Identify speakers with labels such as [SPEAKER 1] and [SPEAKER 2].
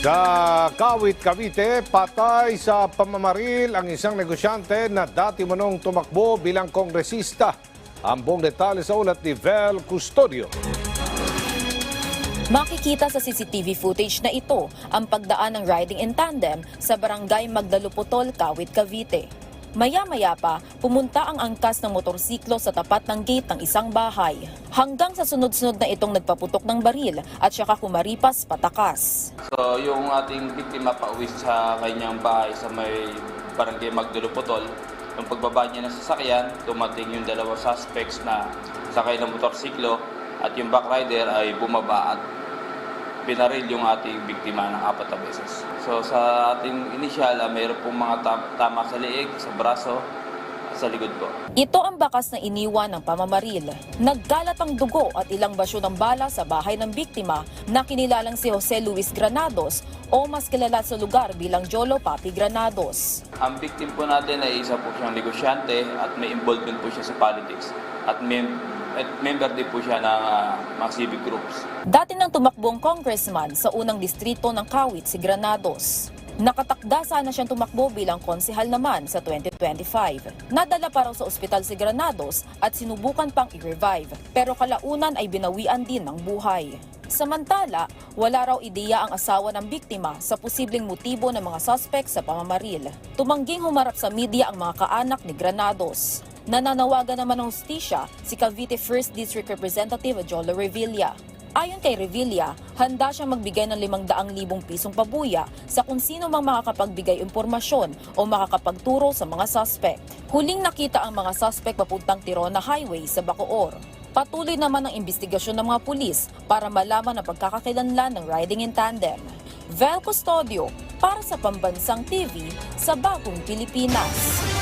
[SPEAKER 1] Sa Kawit, Cavite, patay sa pamamaril ang isang negosyante na dati manong tumakbo bilang kongresista. Ang buong detalye sa ulat ni Vel Custodio.
[SPEAKER 2] Makikita sa CCTV footage na ito ang pagdaan ng riding in tandem sa barangay Magdaluputol, Kawit, Cavite. Maya-maya pa, pumunta ang angkas ng motorsiklo sa tapat ng gate ng isang bahay. Hanggang sa sunod-sunod na itong nagpaputok ng baril at saka kumaripas patakas.
[SPEAKER 3] So, yung ating biktima pauwi sa kanyang bahay sa may barangay Magdulupotol, yung pagbaba niya ng sasakyan, dumating yung dalawang suspects na sakay ng motorsiklo at yung backrider ay bumaba at pinaril yung ating biktima ng apat na beses. So sa ating inisyal, ah, mayroon pong mga tam- tama sa liig, sa braso, sa likod po.
[SPEAKER 2] Ito ang bakas na iniwan ng pamamaril. Naggalat ang dugo at ilang basyo ng bala sa bahay ng biktima na kinilalang si Jose Luis Granados o mas kilala sa lugar bilang Jolo Papi Granados.
[SPEAKER 3] Ang victim po natin ay isa po siyang negosyante at may involvement po siya sa politics. At, mem- at member din po siya ng ah, mga civic groups.
[SPEAKER 2] Dati nang tumakbong congressman sa unang distrito ng Kawit si Granados. Nakatakda sana siyang tumakbo bilang konsehal naman sa 2025. Nadala pa raw sa ospital si Granados at sinubukan pang i-revive pero kalaunan ay binawian din ng buhay. Samantala, wala raw ideya ang asawa ng biktima sa posibleng motibo ng mga suspect sa pamamaril. Tumangging humarap sa media ang mga kaanak ni Granados. Nananawagan naman ng hustisya si Cavite 1st District Representative Jolo Revilla. Ayon kay Revilla, handa siyang magbigay ng 500,000 pisong pabuya sa kung sino mang makakapagbigay impormasyon o makakapagturo sa mga suspect. Huling nakita ang mga suspect papuntang Tirona Highway sa Bacoor. Patuloy naman ang investigasyon ng mga pulis para malaman ang pagkakakilanlan ng riding in tandem. Vel Custodio para sa Pambansang TV sa Bagong Pilipinas.